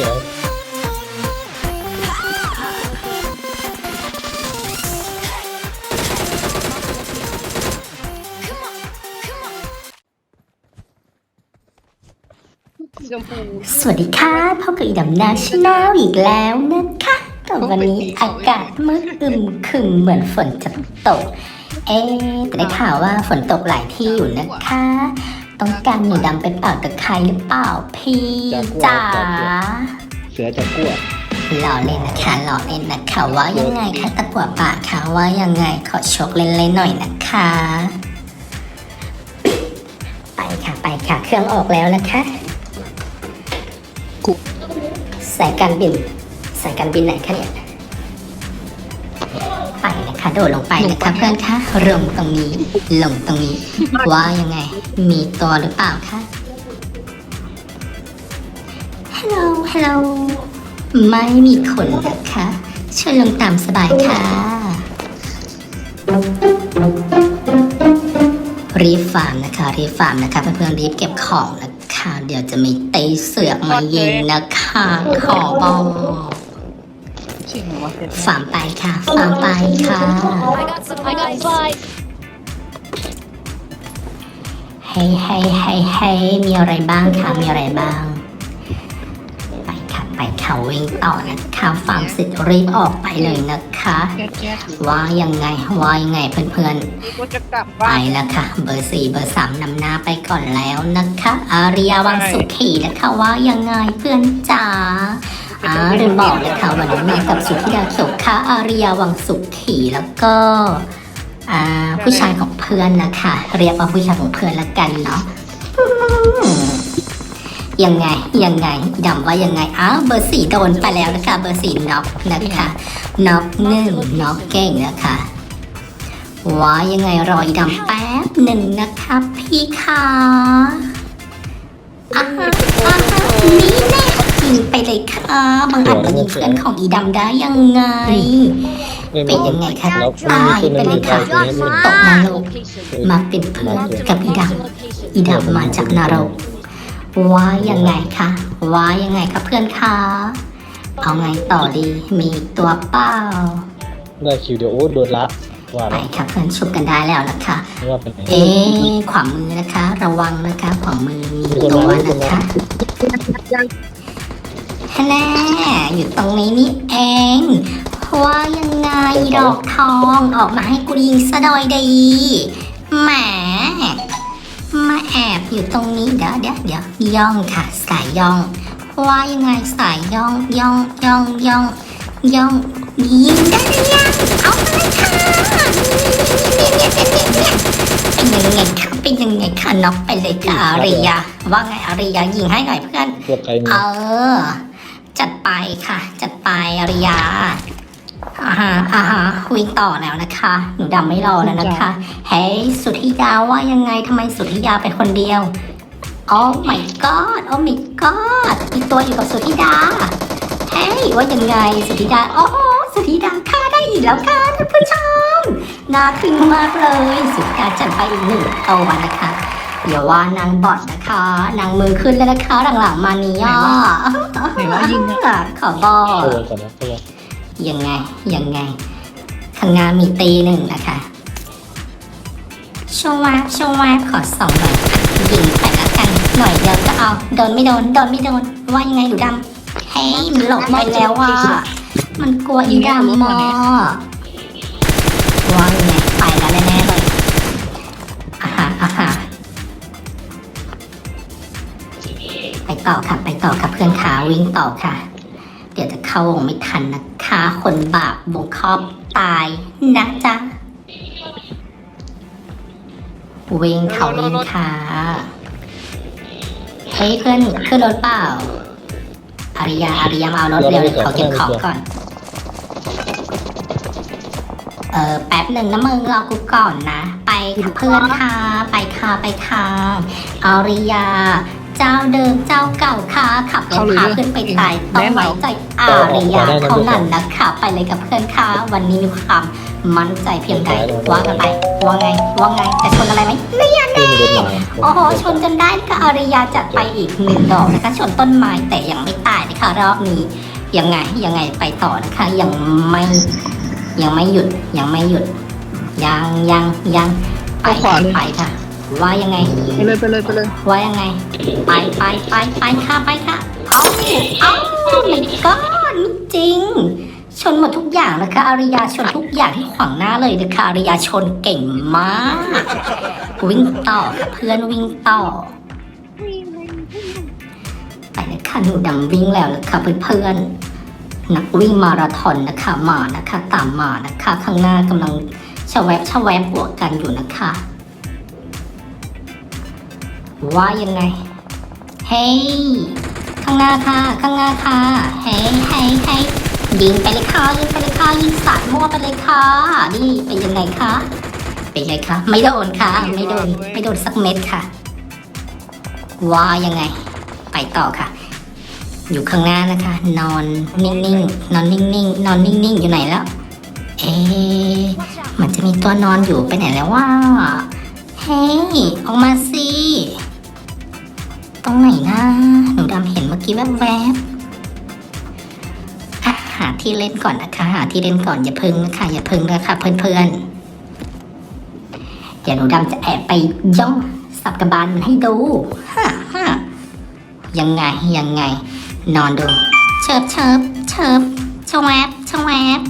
สวยสวัสดีค่ะพบกับอีดำนาชแนลอีกแล้วนะคะแต่วันนี้อากาศมืดอึมครึมเหมือนฝนจะตก เอ๊แต่ได้ข่าวว่าฝนตกหลายที่อยู่นะคะ ต้องการหนูดำไปเป่าตะไคร้หรือเปล่าพี่จ๋าเสือจะกลัวหล่อเล่นนะคะหล่อเล่นนะคะว่ายังไงคะตะกั่วป่าคะว่ายังไงขอชกเล่นๆหน่อยนะคะ ไปค่ะไปค่ะเครื่องออกแล้วนะคะสายการบินสายการบินไหนคะเนี่ย ไปนะคะโดดลงไปนะคะเพื่อนคะลงตรงนี้ลงตรงนี้ ว่ายังไง มีตัวหรือเปล่าคะฮัลโหลฮัลโหลไม่มีคนนะคะเชิญลงตามสบายค่ะ รีบฟาร์มนะคะรีบฟาร์มนะคะเพื่อนๆรีบเก็บของนะคะ เดี๋ยวจะมีตีเสือกมายิงนะคะ ขอบอกจ ริงเหรอวะเป็นฟาร์มไปค่ะฟาร์มไปค่ะ I got supplies. I got supplies. เฮ้ยเฮ้ยเฮ้ยเฮ้ยมีอะไรบ้างคะมีอะไรบ้าง ไปค่ะไปค่ะวิ่งต่อนะคะฟาร์มเสร็จรีบออกไปเลยนะคะ แก๊สแก๊สว่ายังไงว่ายังไงเพื่อนๆนี่ก็จะกลับไปบ้าน แล้วค่ะ เบอร์สี่เบอร์สามนำหน้าไปก่อนแล้วนะคะ อาริยาวังสุขีนะคะว่ายังไงเพื่อนจ๋าอ่า ลืมบอกเลยค่ะวันนี้มากับสุธิดาเขียวค่ะอาริยาวังสุขีแล้วก็ผู้ชายของเพื่อนนะคะ เรียกว่าผู้ชายของเพื่อนละกันเนาะยังไงยังไงดำว่ายังไงอ้าวเบอร์สี่โดนไปแล้วนะคะเบอร์สี่น็อกนะคะน็อกหนึ่งน็อกเก่งนะคะว่ายังไงรออีดำแป๊บหนึ่งนะคะพี่คะอ่าฮะอะนี่แน่ ยิงไปเลยค่ะบางอันก็ยิงเพื่อนของอีดำได้ยังไง เป็นยังไงคะแล้วตายไปเลยค่ะตกนรกมาเป็นเพื่อนกับอีดำอีดำมาจากนรกว่ายังไงคะว่ายังไงคะเพื่อนคะเอาไงต่อดีมีตัวเป้าได้คิวเดียวโอ้โดนละว่าไปแล้วค่ะเพื่อนชุบกันได้แล้วนะคะว่าเป็นไงเอ๊ะขวามือนะคะ ระวังนะคะขวามือมีตัวนะคะ ฮันแน่อยู่ตรงนี้นี่เอง ว่ายังไงดอกทองออกมาให้กูยิงซะหน่อยดีแหมมาแอบอยู่ตรงนี้เดี๋ยวเดี๋ยวเดี๋ยวย่องค่ะสายย่อง ว่ายังไงสายย่องย่องย่องย่องย่องยิงได้หรือยังเอามาเลยค่ะเนี่ยเนี่ยเนี่ยเนี่ยยังไงคะเป็นยังไงคะน็อกไปเลยค่ะอาริยาว่าไงอาริยายิงให้หน่อยเพื่อนเออ จัดไปค่ะ จัดไปอริยาอ่าฮะอ่าฮะวิ่งต่อแล้วนะคะ หนูดำไม่รอแล้วนะคะ เฮ้ยสุธิยาว่ายังไงทำไมสุธิยาไปคนเดียวโอ้ my god โอ้ my god อีตัวอยู่กับสุธิดา เฮ้ยว่ายังไงสุธิดาโอ้สุธิดาฆ่าได้อีกแล้วค่ะท่านผู้ชมน่าทึ่งมากเลย สุธิดาจัดไปอีกหนึ่งตัวนะคะ อย่าว่านางบอดนะคะนางมือขึ้นแล้วนะคะหลังๆมานี้อะไหนว่ายิงอะขอบอกเข้าวงก่อนนะเข้าวงยังไงยังไงข้างหน้ามีตีหนึ่งนะคะชวแวบชวแวบขอสองหน่อยยิงไปแล้วกันหน่อยเดียวก็เอาโดนไม่โดนโดนไม่โดนว่ายังไงอยู่ดำเฮ้ยมันหลบไปแล้วว่ะมันกลัวอีดำมอว่ายังไง ต่อค่ะ ไปต่อค่ะเพื่อนขาวิ่งต่อค่ะ เดี๋ยวจะเข้าวงไม่ทันนะคะคนบาปบงครอบตายนะจ๊ะวิ่งเขาวิ่งค่ะเฮ้ยเพื่อนขึ้นรถเปล่าอาริยาอาริยามาเอารถเร็วเลยขอเก็บของก่อน เออแป๊บหนึ่งนะมึงรอกูก่อนนะ ไปค่ะเพื่อนค่ะ ไปค่ะไปค่ะอาริยา เจ้าเดิมเจ้าเก่าค่ะขับรถพาขึ้นไปตายต้องไว้ใจอาริยาเท่านั้นนะคะไปเลยกับเพื่อนค่ะวันนี้มีความมั่นใจเพียงใดว่ากันไปว่าไงว่าไงจะชนอะไรไหมไม่อยากที่มีรถมาโอ้โหชนจนได้ค่ะอาริยาจัดไปอีกหนึ่งดอกนะคะชนต้นไม้แต่ยังไม่ตายนะคะรอบนี้ยังไงยังไงไปต่อนะคะยังไม่ยังไม่หยุดยังไม่หยุดยังยังยังไปไปขวาเลยไปค่ะ ว่ายังไง ไปเลยไปเลยไปเลยว่ายังไง ไปไปไปไปค่ะไปค่ะ เอาเอาไม่ก็ไม่จริง ชนหมดทุกอย่างนะคะอาริยาชนทุกอย่างที่ขวางหน้าเลยนะคะอาริยาชนเก่งมาก วิ่งต่อค่ะเพื่อนวิ่งต่อไปเลยค่ะหนูดำวิ่งแล้วนะคะเพื่อนๆนักวิ่งมาราธอนนะคะมานะคะ ตามมานะคะ ข้างหน้ากำลังชะแวบชะแวบบวกกันอยู่นะคะ ว่ายังไง เฮ้ย ข้างหน้าค่ะ ข้างหน้าค่ะ เฮ้ยเฮ้ยเฮ้ยยิงไปเลยค่ะ ยิงไปเลยค่ะ ยิงสัตว์มั่วไปเลยค่ะ นี่เป็นยังไงคะ เป็นไงคะ ไม่โดนค่ะ ไม่โดน ไม่โดนสักเม็ดค่ะ ว่ายังไง ไปต่อค่ะ อยู่ข้างหน้านะคะ นอนนิ่งๆ นอนนิ่งๆ นอนนิ่งๆ อยู่ไหนแล้ว เอ๊ะมันจะมีตัวนอนอยู่ไปไหนแล้วว่า เฮ้ย ออกมาสิ รงไหนนะ หนูดำเห็นเมื่อกี้แวบๆอะหาที่เล่นก่อนนะคะ หาที่เล่นก่อนอย่าพึ่งนะคะอย่าพึ่งนะคะเพื่อนๆเดี๋ยวหนูดำจะแอบไปย่องสับกระบาลมันให้ดูฮะฮะยังไงยังไง นอนดู เชิบเชิบเชิบชวบชวบ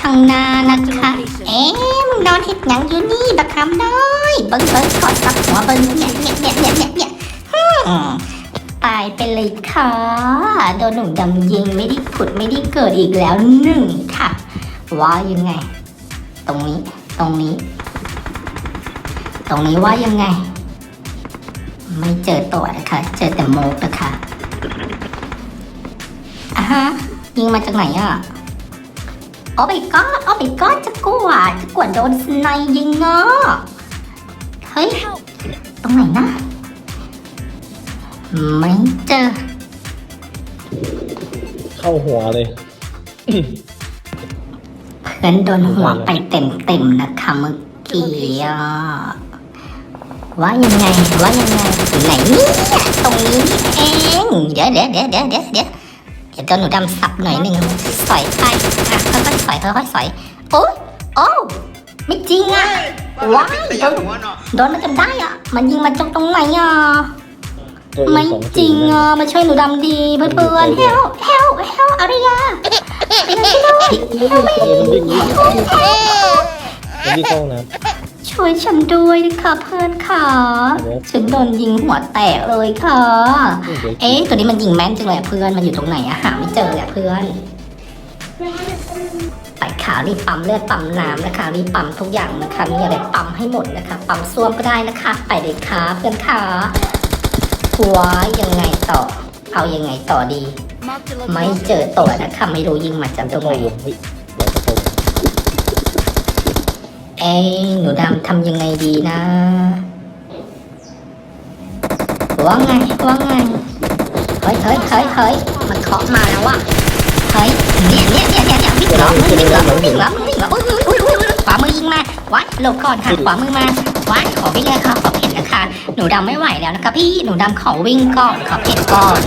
ข้างหน้านะคะ เอ๊มึงนอนเห็ดหยังอยู่นี่บักคำน้อย เบิ้งเบิ้งกอดกับหัวเบิ้งเนี่ยเนี่ยเนี่ยเนี่ยเนี่ย ตายไปเลยค่ะ โดนหนุ่มดำยิงไม่ได้ผุดไม่ได้เกิดอีกแล้วหนึ่งค่ะ ว่ายังไง ตรงนี้ ตรงนี้ ตรงนี้ว่ายังไง ไม่เจอตัวนะคะ เจอแต่โมกนะคะอะฮะ ยิงมาจากไหนอะโอ้ไปก้อโอ้ไปก้อนจะกลัวจะกลัวโดนสไนยิงเนาะเฮ้ย ตรงไหนนะ ไม่เจอ เข้าหัวเลย เพื่อนโดนหัวไปเต็มเต็มๆนะคะเมื่อกี้อะว่ายังไงว่ายังไงอยู่ไหนเนี่ยตรงนี้นี่เองเดี๋ยวเดี๋ยวเดี๋ยวเดี๋ยวเดี๋ยวเดี๋ยวเดี๋ยวเจ้าหนูดำสับหน่อยหนึ่งสอยไปอะค่อยๆสอยค่อยๆสอยโอ้ยโอ้ไม่จริงอะว้ายโดนโดนมันกันได้อะมันยิงมาจากตรงไหนอะ ตัวไม่สองจริงสี่นะอะมาช่วยหนูดำดีเพื่อนๆเฮลเฮลเฮลอารยาไปเลยช่วยด้วยเออมันวิ่งวิ่งมันวิ่งเข้าห้องน้ช่วยฉันด้วยนะคะเพื่อนค่ะฉันโดนยิงหัวแตกเลยค่ะำเอ๊ะตัวนี้มันยิงแม่นจังเลยอะเพื่อนมันอยู่ตรงไหนอะหาไม่เจออะเพื่อนไปขารีบปั๊มเลือดปั๊มน้ำนะคะรีบปั๊มทุกอย่างนะคะมีอะไรปั๊มให้หมดนะคะ ปั๊มซ่วมก็ได้นะคะ ไปเลยค่ะเพื่อนค่ะ ว้ายยังไงต่อ เอายังไงต่อดี ไม่เจอตัวนะคะไม่รู้ยิงมาจากตรงไหนเข้าวงเฮ้ยเราจะเข้าวงเอ้ยหนูดำทำยังไงดีนะว่าไงว่าไงเฮ้ยเฮ้ยเฮ้ยเฮ้ยมันเคาะมาแล้วว่ะเฮ้ยเนี่ยเนี่ยเนี่ยเนี่ยเนี่ยวิ่งหรอมึงวิ่งหรอมึงวิ่งหรอมึงวิ่งเหรออุ้ออุ้ยอุ้ยอุ้ยขวามือยิงมาวัดหลบก่อนค่ะขวามือมาวัดขอวิ่งเลยค่ะขอ นะคะ หนูดำไม่ไหวแล้วนะคะพี่หนูดำขอวิ่งก่อนขอเผ็ดก่อน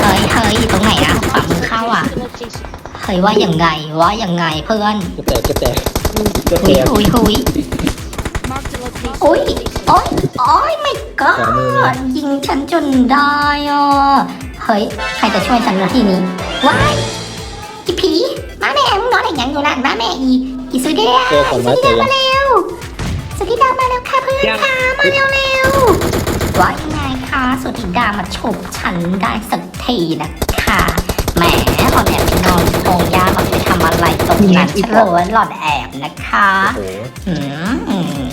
เฮ้ยเฮ้ยอยู่ตรงไหนนะขวามือเข้าอะ Marked a location. เฮ้ยว่ายังไงว่ายังไงเพื่อนจะแตกจะแตกจะแตหุยกหุยหุย Marked a location. โอ้ยโอ้ยโอ้ยไม่ก็ขวามือนะยิงฉันจนได้อะเฮ้ยใครจะช่วยฉันนาทีนี้ว้ายอีผีมาแม่มึงนอนอะไรอย่างอยู่นั่นมาแม่อีอีสุดเดียเจอของไม้สุดแต่เดียยังมาเร็ว สุดที่ดามาแล้วค่ะเพื่อนค่ะมาเร็วเร็วๆว่ายังไงคะสุดที่ดามาฉกฉันได้สักทีนะคะแหมหล่อนแอบไปนอนโพงยาหล่อนไปทำอะไรตรงนั้นฉันรู้ว่าหล่อนแอบนะคะโอ้โหอืม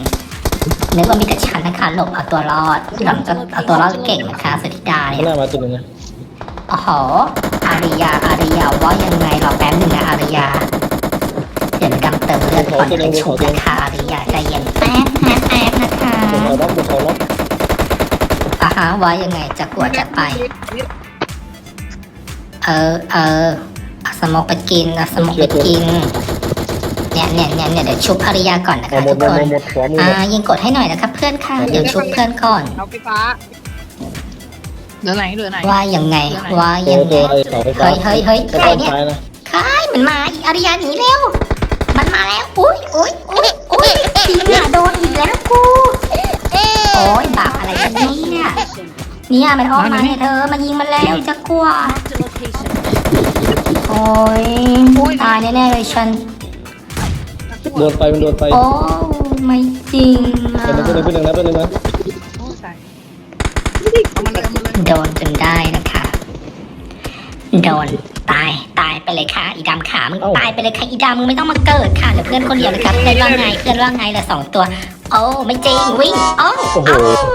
นึกว่ามีแต่ฉันนะคะหลบเอาตัวรอดหลังก็เอาตัวรอดเก่งนะคะสุธิดาข้าเนี่งยหน้ามาตัวหนึงนะโอ้โหอาริยาอาริยาว่ายังไงรอแป๊บหนึ่งนะอาริยาเดี๋ยวกำเติมเลือดก่อนไปชุบนะคะอาริยาใจเย็นแป๊บแป๊บแป๊บนะคะบุกเขาล็อกบุกเขาล็อกอะฮะว่ายังไงจะกลัวจะไป เออเออเอาสมกไปกินเอาสมกไปกินเนี่ยเนี่ยเนี่ยเนี่ยเดี๋ยวชุบอาริยาก่อนนะคะทุกคนอ่ายิงกดให้หน่อยนะครับเพื่อนค่ะเดี๋ยวชุบเพื่อนก่อนเอาไฟฟ้าเหลือไหนเหลือไหนว่ายังไงว่ายังไงเฮ้ยเฮ้ยเฮ้ยใครเนี่ยใครมันมาอีอาริยาหนีเร็ว มันมาแล้ว อุ้ยอุ้ยอุ้ยอุ้ยจริงอะโดนอีกแล้วกู โอ้ยบาปอะไรกันเนี่ยเนี่ยมันออกมาเนี่ยเธอมายิงมันแล้วจะกลัว Marked a location. โอ้ยตายแน่ๆเลยฉัน โดนไปมันโดนไปโอ้ไม่จริงอะเป็นหนึ่งเป็นหนึ่งนะเป็นหนึ่งนะโอ้ใส่เอามันเลยเอามันเลยโดนจนได้นะคะ โดน ตายตายไปเลยค่ะอีดำขามึงตายไปเลยค่ะอีดำมึงไม่ต้องมาเกิดค่ะเดี๋ยวเพื่อนคนเดียวเลยครับเพื่อนว่าไงเพื่อนว่าไงละสองตัว โอ้ไม่จริงวิ่งโอ้โอ้โหโอ้